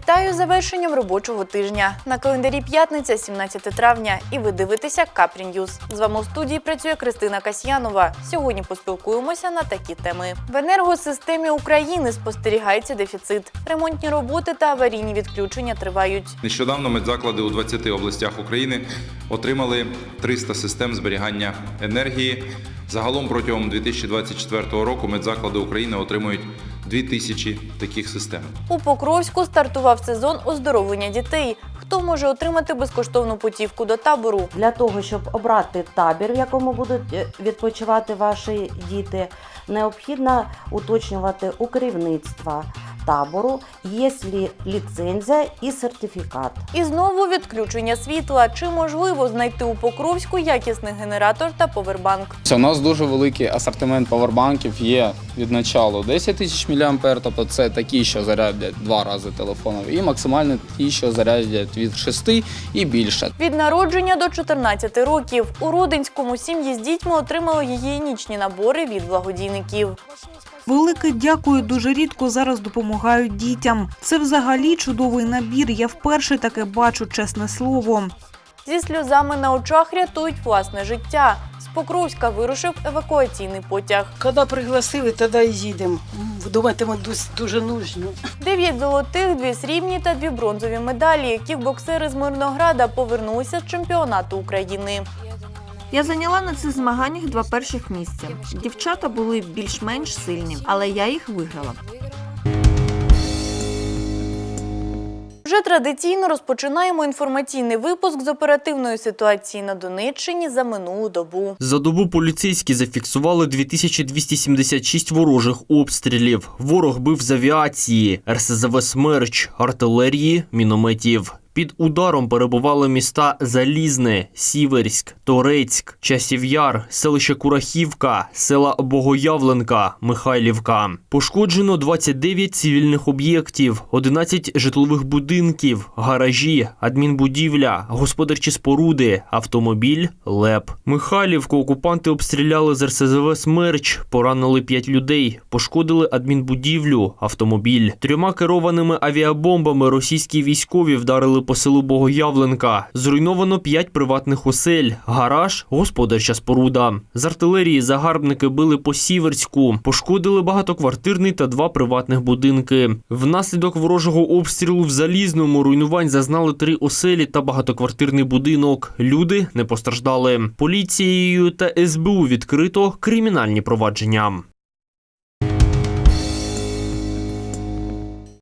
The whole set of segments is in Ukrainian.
Вітаю завершенням робочого тижня. На календарі п'ятниця, 17 травня, і ви дивитеся Капрі Ньюз. З вами у студії працює Кристина Касьянова. Сьогодні поспілкуємося на такі теми. В енергосистемі України спостерігається дефіцит. Ремонтні роботи та аварійні відключення тривають. Нещодавно медзаклади у 20 областях України отримали 300 систем зберігання енергії. Загалом протягом 2024 року медзаклади України отримують 2000 таких систем. У Покровську стартував сезон оздоровлення дітей. Хто може отримати безкоштовну путівку до табору? Для того, щоб обрати табір, в якому будуть е, відпочивати ваші діти, необхідно уточнювати у керівництва табору, є лі- ліцензія і сертифікат. І знову відключення світла. Чи можливо знайти у Покровську якісний генератор та повербанк? У нас дуже великий асортимент павербанків є від началу 10 тисяч мА, тобто це такі, що зарядять два рази телефоном, і максимально ті, що зарядять від 6 і більше. Від народження до 14 років у Родинському сім'ї з дітьми отримали гігієнічні набори від благодійників. Велике дякую дуже рідко зараз допомагають дітям. Це взагалі чудовий набір. Я вперше таке бачу, чесне слово. Зі сльозами на очах рятують власне життя. З Покровська вирушив евакуаційний потяг. Коли пригласили, тоді і їдемо. Ми дуже нужні. Дев'ять золотих, дві срібні та дві бронзові медалі. Кікбоксери з Мирнограда повернулися з чемпіонату України. Я зайняла на цих змаганнях два перших місця. Дівчата були більш-менш сильні, але я їх виграла. Вже традиційно розпочинаємо інформаційний випуск з оперативної ситуації на Донеччині за минулу добу. За добу поліцейські зафіксували 2276 ворожих обстрілів. Ворог бив з авіації, РСЗВ «Смерч», артилерії, мінометів. Під ударом перебували міста Залізне, Сіверськ, Торецьк, Часів Яр, селище Курахівка, села Богоявленка, Михайлівка. Пошкоджено 29 цивільних об'єктів, 11 житлових будинків, гаражі, адмінбудівля, господарчі споруди, автомобіль, ЛЕП. Михайлівку окупанти обстріляли з РСЗВ «Смерч», поранили 5 людей, пошкодили адмінбудівлю, автомобіль. Трьома керованими авіабомбами російські військові вдарили по селу Богоявленка. Зруйновано 5 приватних осель, гараж, господарча споруда. З артилерії загарбники били по Сіверську, пошкодили багатоквартирний та два приватних будинки. Внаслідок ворожого обстрілу в Залізному руйнувань зазнали три оселі та багатоквартирний будинок. Люди не постраждали. Поліцією та СБУ відкрито кримінальні провадження.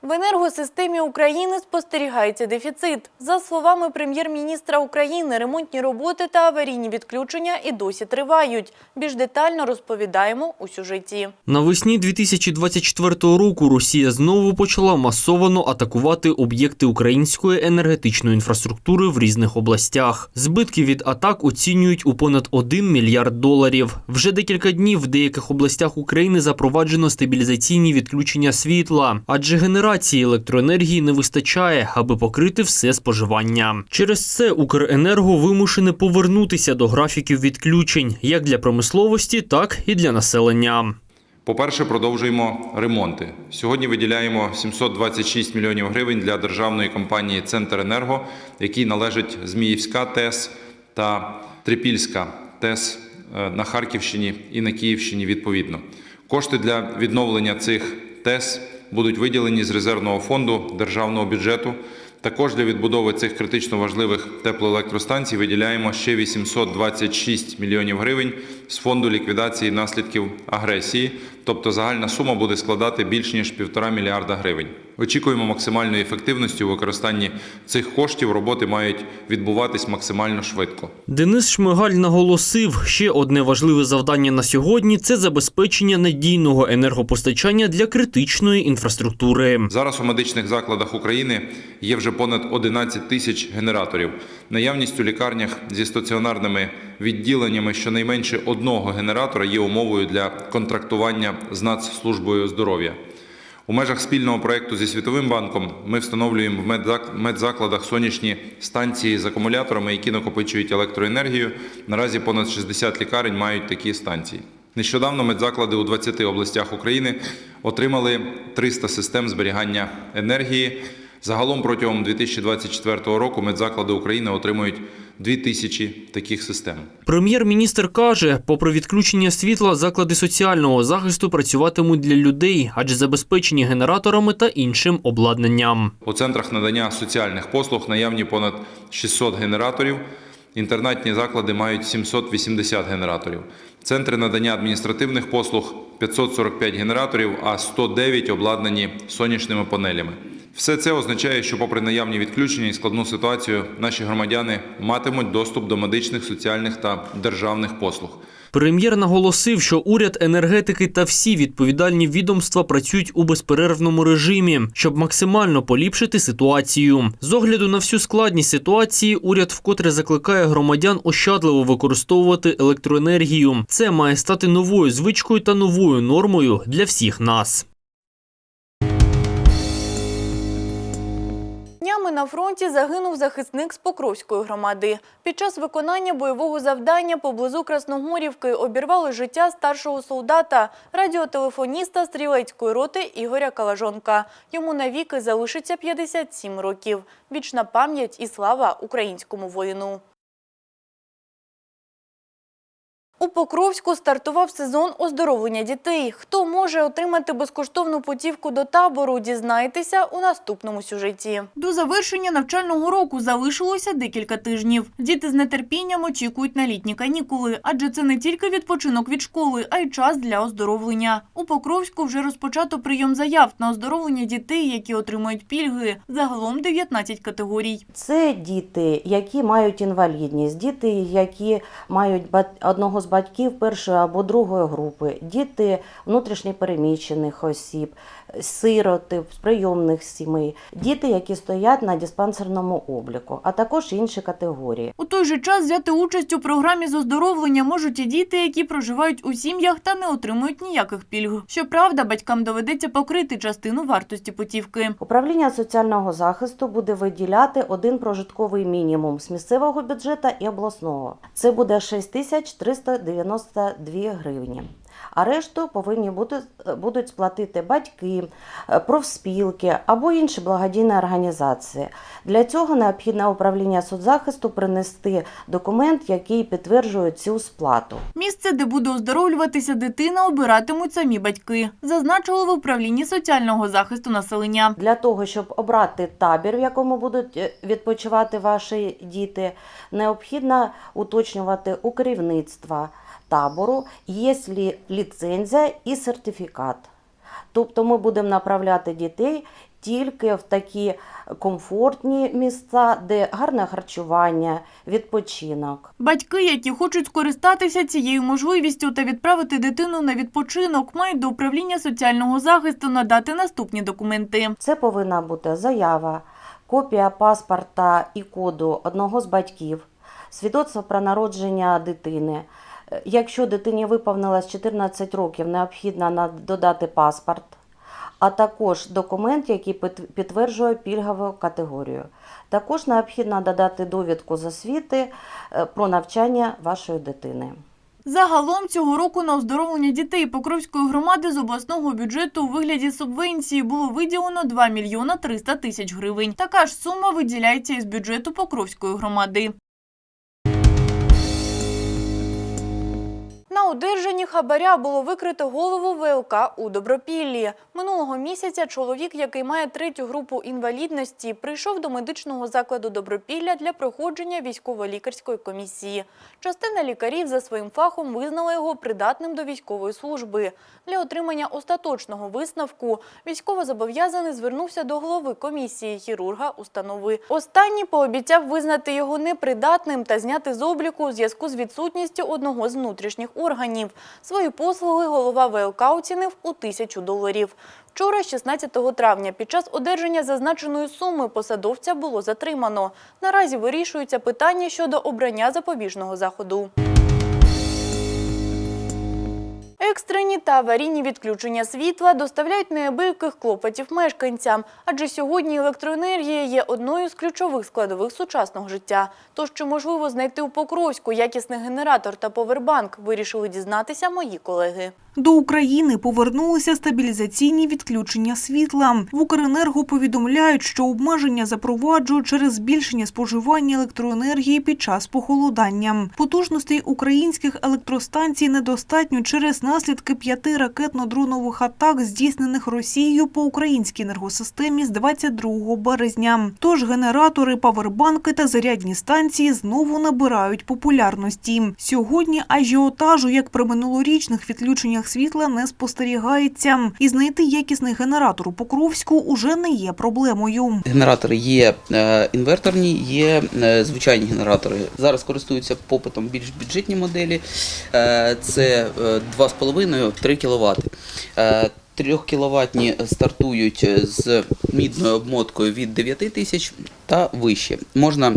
В енергосистемі України спостерігається дефіцит. За словами прем'єр-міністра України, ремонтні роботи та аварійні відключення і досі тривають. Більш детально розповідаємо у сюжеті. Навесні 2024 року Росія знову почала масовано атакувати об'єкти української енергетичної інфраструктури в різних областях. Збитки від атак оцінюють у понад 1 мільярд доларів. Вже декілька днів в деяких областях України запроваджено стабілізаційні відключення світла, адже генерації електроенергії не вистачає, аби покрити все споживання. Через це Укренерго вимушене повернутися до графіків відключень як для промисловості, так і для населення. По-перше, продовжуємо ремонти. Сьогодні виділяємо 726 мільйонів гривень для державної компанії Центренерго, якій належить Зміївська ТЕС та Трипільська ТЕС е, на Харківщині і на Київщині відповідно. Кошти для відновлення цих ТЕС будуть виділені з резервного фонду державного бюджету. Також для відбудови цих критично важливих теплоелектростанцій виділяємо ще 826 мільйонів гривень з фонду ліквідації наслідків агресії. Тобто загальна сума буде складати більш ніж півтора мільярда гривень. Очікуємо максимальної ефективності у використанні цих коштів. Роботи мають відбуватись максимально швидко. Денис Шмигаль наголосив, ще одне важливе завдання на сьогодні це забезпечення надійного енергопостачання для критичної інфраструктури. Зараз у медичних закладах України є вже понад 11 тисяч генераторів. Наявність у лікарнях зі стаціонарними відділеннями щонайменше одного генератора є умовою для контрактування з Нацслужбою здоров'я. У межах спільного проєкту зі Світовим банком ми встановлюємо в медзак- медзакладах сонячні станції з акумуляторами, які накопичують електроенергію. Наразі понад 60 лікарень мають такі станції. Нещодавно медзаклади у 20 областях України отримали 300 систем зберігання енергії. Загалом протягом 2024 року медзаклади України отримують 2000 таких систем. Прем'єр-міністр каже, попри відключення світла, заклади соціального захисту працюватимуть для людей, адже забезпечені генераторами та іншим обладнанням. У центрах надання соціальних послуг наявні понад 600 генераторів. Інтернатні заклади мають 780 генераторів. Центри надання адміністративних послуг 545 генераторів, а 109 обладнані сонячними панелями. Все це означає, що, попри наявні відключення і складну ситуацію, наші громадяни матимуть доступ до медичних, соціальних та державних послуг. Прем'єр наголосив, що уряд енергетики та всі відповідальні відомства працюють у безперервному режимі, щоб максимально поліпшити ситуацію. З огляду на всю складність ситуації, уряд вкотре закликає громадян ощадливо використовувати електроенергію. Це має стати новою звичкою та новою нормою для всіх нас. Днями на фронті загинув захисник з Покровської громади. Під час виконання бойового завдання поблизу Красногорівки обірвали життя старшого солдата, радіотелефоніста стрілецької роти Ігоря Калажонка. Йому навіки залишиться 57 років. Вічна пам'ять і слава українському воїну. У Покровську стартував сезон оздоровлення дітей. Хто може отримати безкоштовну путівку до табору, дізнайтеся у наступному сюжеті. До завершення навчального року залишилося декілька тижнів. Діти з нетерпінням очікують на літні канікули, адже це не тільки відпочинок від школи, а й час для оздоровлення. У Покровську вже розпочато прийом заяв на оздоровлення дітей, які отримують пільги. Загалом 19 категорій. Це діти, які мають інвалідність, діти, які мають одного з батьків першої або другої групи, діти внутрішньопереміщених осіб, сироти прийомних сімей, діти, які стоять на диспансерному обліку, а також інші категорії. У той же час взяти участь у програмі з оздоровлення можуть і діти, які проживають у сім'ях та не отримують ніяких пільг. Щоправда, батькам доведеться покрити частину вартості путівки. Управління соціального захисту буде виділяти один прожитковий мінімум з місцевого бюджету і обласного. Це буде 6392 гривні. А решту повинні бути, будуть сплатити батьки, е, профспілки або інші благодійні організації. Для цього необхідно управління соцзахисту принести документ, який підтверджує цю сплату. Місце, де буде оздоровлюватися дитина, обиратимуть самі батьки. Зазначили в управлінні соціального захисту населення. Для того, щоб обрати табір, в якому будуть е, відпочивати ваші діти, необхідно уточнювати у керівництва табору, є лі- ліцензія і сертифікат. Тобто ми будемо направляти дітей тільки в такі комфортні місця, де гарне харчування, відпочинок. Батьки, які хочуть скористатися цією можливістю та відправити дитину на відпочинок, мають до управління соціального захисту надати наступні документи. Це повинна бути заява, копія паспорта і коду одного з батьків, свідоцтво про народження дитини. Якщо дитині виповнилось 14 років, необхідно додати паспорт, а також документ, який підтверджує пільгову категорію. Також необхідно додати довідку з освіти е, про навчання вашої дитини. Загалом цього року на оздоровлення дітей Покровської громади з обласного бюджету у вигляді субвенції було виділено 2 мільйона 300 тисяч гривень. Така ж сума виділяється із бюджету Покровської громади. На одержанні хабаря було викрито голову ВЛК у Добропіллі. Минулого місяця чоловік, який має третю групу інвалідності, прийшов до медичного закладу Добропілля для проходження військово-лікарської комісії. Частина лікарів за своїм фахом визнала його придатним до військової служби. Для отримання остаточного висновку військовозобов'язаний звернувся до голови комісії хірурга установи. Останній пообіцяв визнати його непридатним та зняти з обліку у зв'язку з відсутністю одного з внутрішніх органів. Свої послуги голова ВЛК оцінив у тисячу доларів. Вчора, 16 травня, під час одержання зазначеної суми посадовця було затримано. Наразі вирішуються питання щодо обрання запобіжного заходу. Екстрені та аварійні відключення світла доставляють неабияких клопотів мешканцям, адже сьогодні електроенергія є одною з ключових складових сучасного життя. Тож чи можливо знайти у Покровську якісний генератор та повербанк, вирішили дізнатися мої колеги. До України повернулися стабілізаційні відключення світла. В Укренерго повідомляють, що обмеження запроваджують через збільшення споживання електроенергії під час похолодання. Потужностей українських електростанцій недостатньо через наслідки п'яти ракетно-дронових атак, здійснених Росією по українській енергосистемі з 22 березня. Тож генератори, павербанки та зарядні станції знову набирають популярності. Сьогодні ажіотажу, як при минулорічних відключеннях світла, не спостерігається. І знайти якісний генератор у Покровську уже не є проблемою. Генератори є е, інверторні, є е, звичайні генератори. Зараз користуються попитом більш бюджетні моделі. Е, Це е, 2,5-3 кВт. 3 кіловатні стартують з мідною обмоткою від 9 тисяч та вище. Можна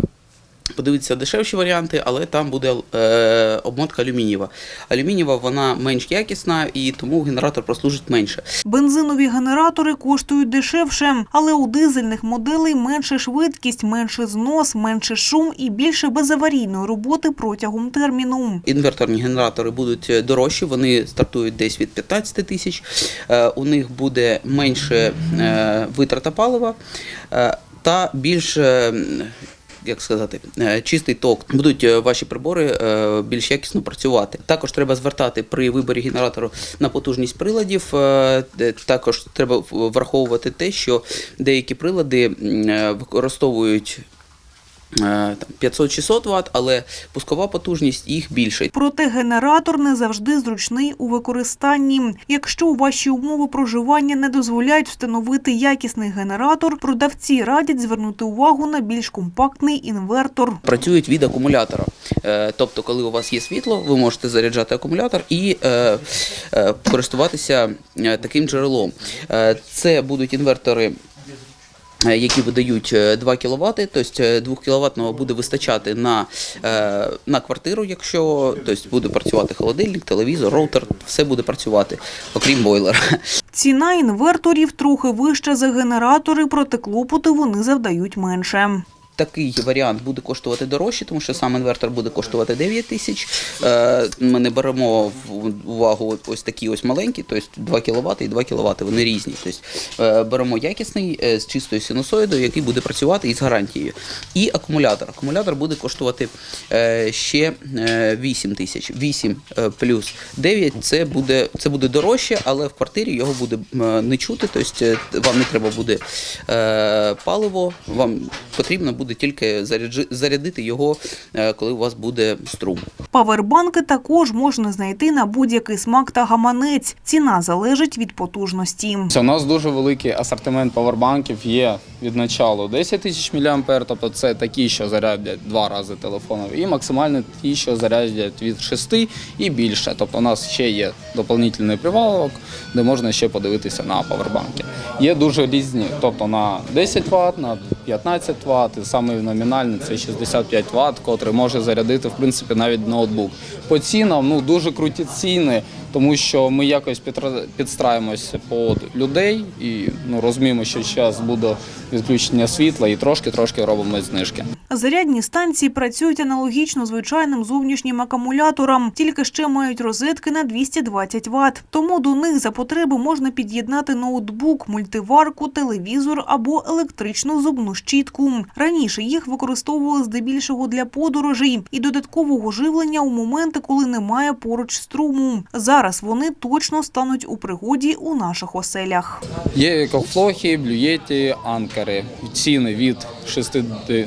подивитися дешевші варіанти, але там буде е, обмотка алюмінієва. Алюмінієва вона менш якісна і тому генератор прослужить менше. Бензинові генератори коштують дешевше, але у дизельних моделей менше швидкість, менше знос, менше шум і більше безаварійної роботи протягом терміну. Інверторні генератори будуть е, дорожчі, вони стартують десь від 15 тисяч. Е, У них буде менше е, витрата палива е, та більш. Як сказати, е, чистий ток, будуть е, ваші прибори е, більш якісно працювати. Також треба звертати при виборі генератору на потужність приладів. Також треба враховувати те, що деякі прилади використовують 500-600 Вт, але пускова потужність їх більше. Проте генератор не завжди зручний у використанні. Якщо ваші умови проживання не дозволяють встановити якісний генератор, продавці радять звернути увагу на більш компактний інвертор. Працюють від акумулятора. Е, Тобто, коли у вас є світло, ви можете заряджати акумулятор і е, е, користуватися е, таким джерелом. Е, Це будуть інвертори. Е, Які видають е, 2 кВт, тобто 2 кВт буде вистачати на, е, на квартиру, якщо тобто буде працювати холодильник, телевізор, роутер, все буде працювати, окрім бойлера. Ціна інверторів трохи вища за генератори, проте клопоти вони завдають менше. Такий варіант буде коштувати дорожче, тому що сам інвертор буде коштувати 9 тисяч. Е, Ми не беремо в увагу ось такі ось маленькі, тобто 2 кВт і 2 кВт, вони різні. Тобто беремо якісний е, з чистою синусоїдою, який буде працювати із гарантією. І акумулятор. Акумулятор буде коштувати ще е, 8 тисяч. 8 е, плюс 9 це буде, це буде дорожче, але в квартирі його буде не чути, тобто вам не треба буде паливо, вам потрібно буде тільки заряджи- зарядити його, е, коли у вас буде струм. Павербанки також можна знайти на будь-який смак та гаманець. Ціна залежить від потужності. Це у нас дуже великий асортимент павербанків є від началу 10 тисяч мА, тобто це такі, що зарядять два рази телефоном, і максимально ті, що зарядять від 6 і більше. Тобто у нас ще є доповнительний привалок, де можна ще подивитися на павербанки. Є дуже різні, тобто на 10 Вт, на 15 Вт, і саме номінальний це 65 Вт, котрий може зарядити в принципі навіть ноутбук. По цінам ну дуже круті ціни, тому що ми якось підстраємося під людей і ну розуміємо, що зараз буде відключення світла, і трошки-трошки робимо знижки. Зарядні станції працюють аналогічно звичайним зовнішнім акумуляторам, тільки ще мають розетки на 220 Вт. Тому до них за потреби можна під'єднати ноутбук, мультиварку, телевізор або електричну зубну щітку. Раніше їх використовували здебільшого для подорожей і додаткового живлення у моменти, коли немає поруч струму. Зараз вони точно стануть у пригоді у наших оселях. Є екофлохи, блюєті, анкери. Ціни від 6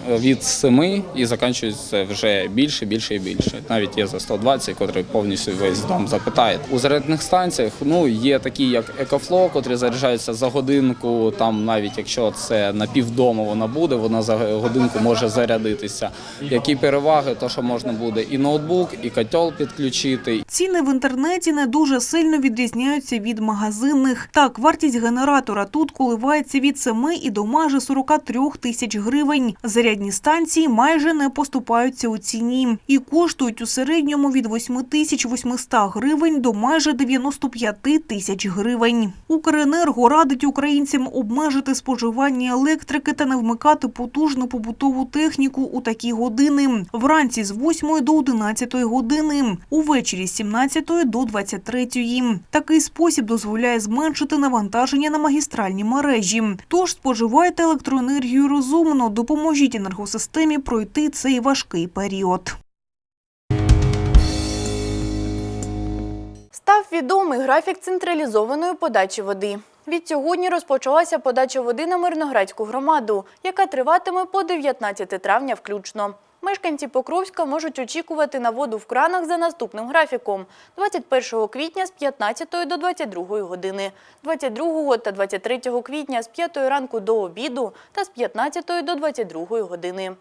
від 7 і закінчуються вже більше, більше і більше. Навіть є за 120, котрий повністю весь дом запитає. У зарядних станціях ну є такі, як екофло, котрі заряджаються за годинку. Там навіть якщо це на півдому вона буде, вона за годинку може зарядитися. Які переваги, то що можна буде і ноутбук, і котел підключити, Ціни в інтернеті не дуже сильно відрізняються від магазинних. Так, вартість генератора тут коливається від 7 і до майже 43 тисяч гривень. Зарядні станції майже не поступаються у ціні і коштують у середньому від 8 тисяч 800 гривень до майже 95 тисяч гривень. Укренерго радить українцям обмежити споживання електрики та не вмикати потужну побутову техніку у такі години. Вранці з 8 до 11 години, увечері з 17 до 23. Такий спосіб дозволяє зменшити навантаження на магістральні мережі. Тож споживайте електроенергію розумно, допоможіть енергосистемі пройти цей важкий період. Став відомий графік централізованої подачі води. Від сьогодні розпочалася подача води на Мирноградську громаду, яка триватиме по 19 травня включно. Мешканці Покровська можуть очікувати на воду в кранах за наступним графіком 21 квітня з 15 до 22 години, 22 та 23 квітня з 5 ранку до обіду та з 15 до 22 години.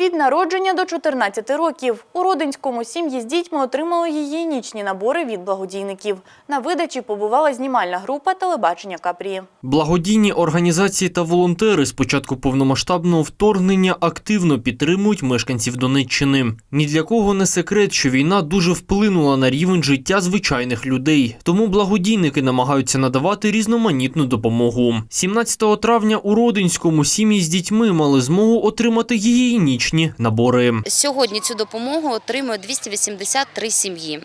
Від народження до 14 років у Родинському сім'ї з дітьми отримали гігієнічні набори від благодійників. На видачі побувала знімальна група телебачення Капрі. Благодійні організації та волонтери з початку повномасштабного вторгнення активно підтримують мешканців Донеччини. Ні для кого не секрет, що війна дуже вплинула на рівень життя звичайних людей. Тому благодійники намагаються надавати різноманітну допомогу. 17 травня у Родинському сім'ї з дітьми мали змогу отримати гігієнічні набори. Сьогодні цю допомогу отримує 283 сім'ї.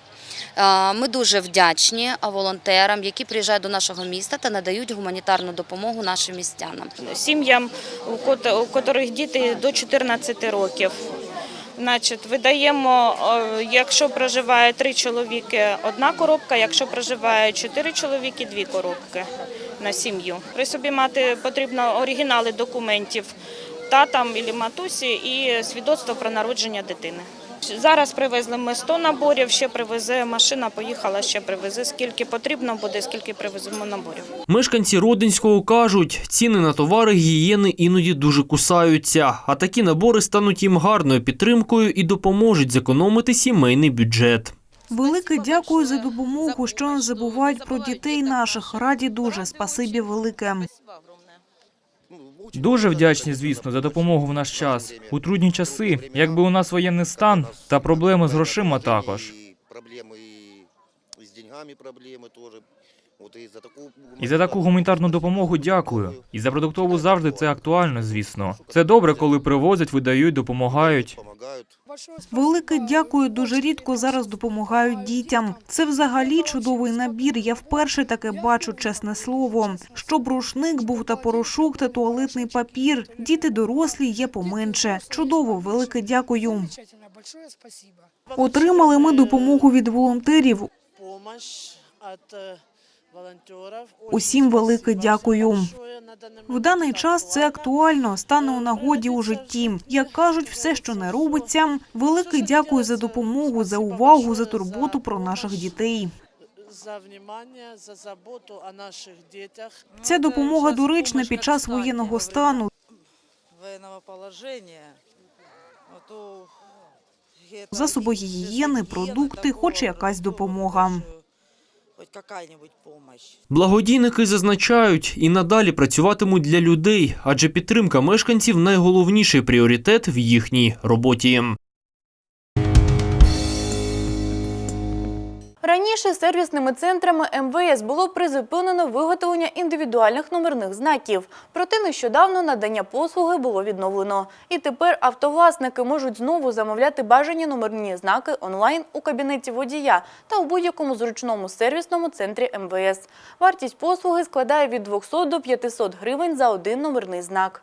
Е, Ми дуже вдячні волонтерам, які приїжджають до нашого міста та надають гуманітарну допомогу нашим містянам. сім'ям, у кот- котрих діти до 14 років. Значить, видаємо, якщо проживає три чоловіки, одна коробка, якщо проживає чотири чоловіки, дві коробки на сім'ю. При собі мати потрібно оригінали документів татам або матусі і свідоцтво про народження дитини. Зараз привезли ми 100 наборів, ще привезе машина, поїхала, ще привезе. Скільки потрібно буде, скільки привеземо наборів. Мешканці Родинського кажуть, ціни на товари гігієни іноді дуже кусаються, а такі набори стануть їм гарною підтримкою і допоможуть зекономити сімейний бюджет. Велике дякую за допомогу, що не забувають про дітей наших. Раді дуже. Спасибі велике. Дуже вдячні, звісно, за допомогу в наш час. У трудні часи, якби у нас воєнний стан та проблеми з грошима також. Проблеми з деньгами проблеми теж. І за таку гуманітарну допомогу дякую. І за продуктову завжди це актуально, звісно. Це добре, коли привозять, видають, допомагають. Велике дякую. Дуже рідко зараз допомагають дітям. Це взагалі чудовий набір. Я вперше таке бачу, чесне слово. Щоб рушник був та порошок та туалетний папір. Діти дорослі є поменше. Чудово, велике дякую. Отримали ми допомогу від волонтерів. Усім велике дякую. В даний час це актуально, стане у нагоді у житті. Як кажуть, все, що не робиться. Велике дякую за допомогу, за увагу, за турботу про наших дітей. За внимание, за заботу о наших дітях. Ця допомога доречна під час воєнного стану. Воєнного положення. Засоби гігієни, продукти, хоч якась допомога. Хоч яка-небудь помощь. Благодійники зазначають і надалі працюватимуть для людей, адже підтримка мешканців найголовніший пріоритет в їхній роботі. Раніше сервісними центрами МВС було призупинено виготовлення індивідуальних номерних знаків. Проте нещодавно надання послуги було відновлено. І тепер автовласники можуть знову замовляти бажані номерні знаки онлайн у кабінеті водія та у будь-якому зручному сервісному центрі МВС. Вартість послуги складає від 200 до 500 гривень за один номерний знак.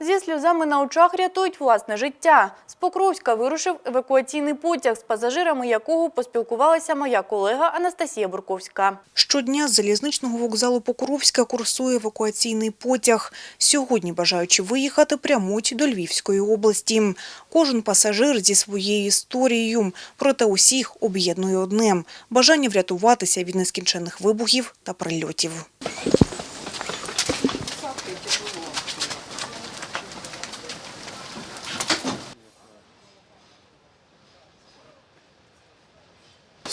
Зі сльозами на очах рятують власне життя. З Покровська вирушив евакуаційний потяг, з пасажирами якого поспілкувалася моя колега Анастасія Бурковська. Щодня з залізничного вокзалу Покровська курсує евакуаційний потяг. Сьогодні бажаючи виїхати прямують до Львівської області. Кожен пасажир зі своєю історією, проте усіх об'єднує одне – бажання врятуватися від нескінченних вибухів та прильотів.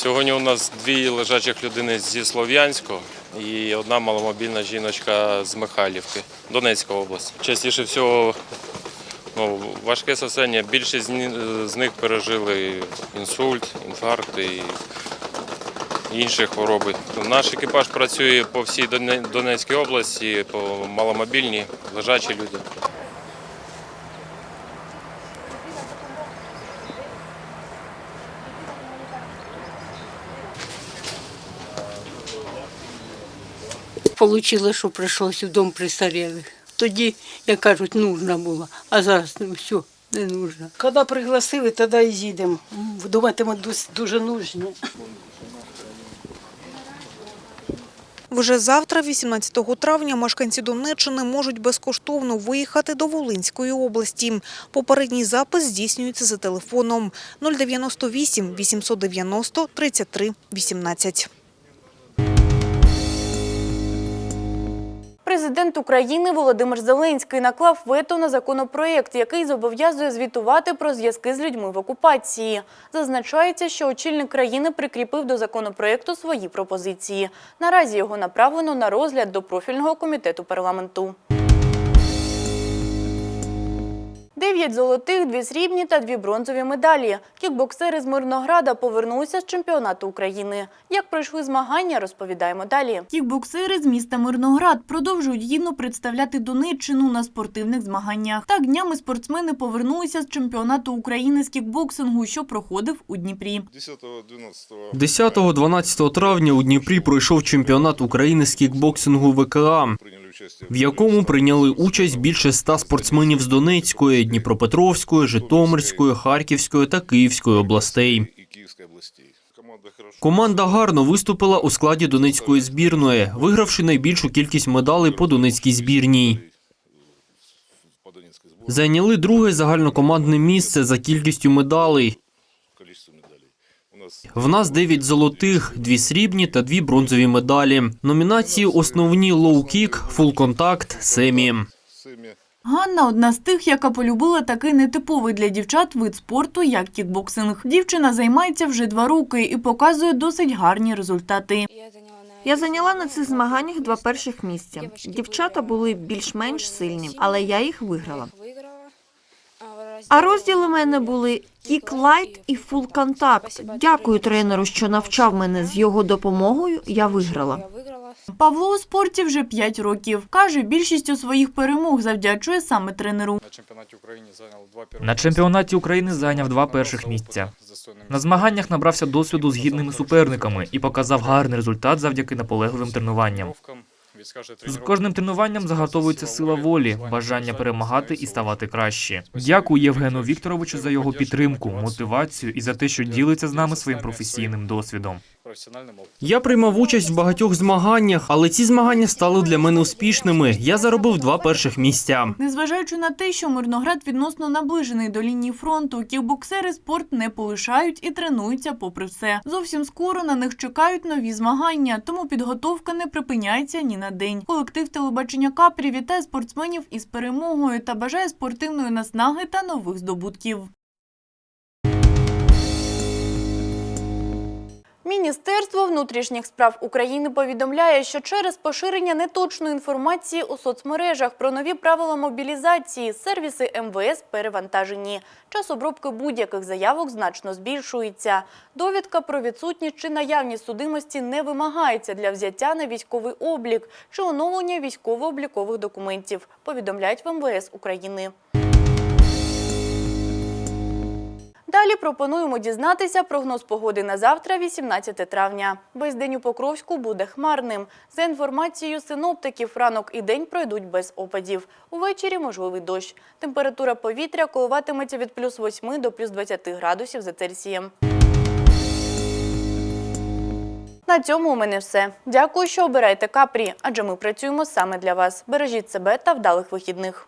Сьогодні у нас дві лежачих людини зі Слов'янського. і одна маломобільна жіночка з Михайлівки, Донецька область. Частіше всього ну, важке состояння. Більшість з них пережили інсульт, інфаркт і інші хвороби. Наш екіпаж працює по всій Донецькій області, по маломобільній, лежачі люди. Получилось, що прийшлося в дом престарілих. Тоді, як кажуть, нужна була, а зараз ну, все, не нужна. Коли пригласили, тоді і їдемо. М, Думаєте, ми дуже нужні. Вже завтра, 18 травня, мешканці Донеччини можуть безкоштовно виїхати до Волинської області. Попередній запис здійснюється за телефоном 098 890 33 18. Президент України Володимир Зеленський наклав вето на законопроєкт, який зобов'язує звітувати про зв'язки з людьми в окупації. Зазначається, що очільник країни прикріпив до законопроєкту свої пропозиції. Наразі його направлено на розгляд до профільного комітету парламенту. Дев'ять золотих, дві срібні та дві бронзові медалі. Кікбоксери з Мирнограда повернулися з чемпіонату України. Як пройшли змагання, розповідаємо далі. Кікбоксери з міста Мирноград продовжують гідно представляти Донеччину на спортивних змаганнях. Так днями спортсмени повернулися з чемпіонату України з кікбоксингу, що проходив у Дніпрі. 10-12 травня у Дніпрі пройшов чемпіонат України з кікбоксингу ВКА, в якому прийняли участь більше ста спортсменів з Донецької, Дніпропетровської, Житомирської, Харківської та Київської областей. Команда гарно виступила у складі Донецької збірної, вигравши найбільшу кількість медалей по Донецькій збірній. Зайняли друге загальнокомандне місце за кількістю медалей. В нас 9 золотих, 2 срібні та 2 бронзові медалі. Номінації основні лоу-кік, фул-контакт, семі. Ганна одна з тих, яка полюбила такий нетиповий для дівчат вид спорту, як кікбоксинг. Дівчина займається вже два роки і показує досить гарні результати. Я зайняла на цих змаганнях два перших місця. Дівчата були більш-менш сильні, але я їх виграла. А розділи у мене були кік лайт і фул контакт. Дякую тренеру, що навчав мене з його допомогою. Я виграла. Павло у спорті вже 5 років. Каже, більшістю своїх перемог завдячує саме тренеру. На чемпіонаті України зайняв два перших місця. На змаганнях набрався досвіду з гідними суперниками і показав гарний результат завдяки наполегливим тренуванням. З кожним тренуванням заготовується сила волі, бажання перемагати і ставати краще. Дякую Євгену Вікторовичу за його підтримку, мотивацію і за те, що ділиться з нами своїм професійним досвідом. Я приймав участь в багатьох змаганнях, але ці змагання стали для мене успішними. Я заробив два перших місця. Незважаючи на те, що Мирноград відносно наближений до лінії фронту, кікбоксери спорт не полишають і тренуються попри все. Зовсім скоро на них чекають нові змагання, тому підготовка не припиняється ні на день. Колектив телебачення Капрі вітає спортсменів із перемогою та бажає спортивної наснаги та нових здобутків. Міністерство внутрішніх справ України повідомляє, що через поширення неточної інформації у соцмережах про нові правила мобілізації сервіси МВС перевантажені. Час обробки будь-яких заявок значно збільшується. Довідка про відсутність чи наявність судимості не вимагається для взяття на військовий облік чи оновлення військово-облікових документів, повідомляють в МВС України. Далі пропонуємо дізнатися прогноз погоди на завтра, 18 травня. Весь день у Покровську буде хмарним. За інформацією синоптиків, ранок і день пройдуть без опадів. Увечері можливий дощ. Температура повітря коливатиметься від плюс 8 до плюс 20 градусів за Цельсієм. На цьому у мене все. Дякую, що обираєте Капрі, адже ми працюємо саме для вас. Бережіть себе та вдалих вихідних.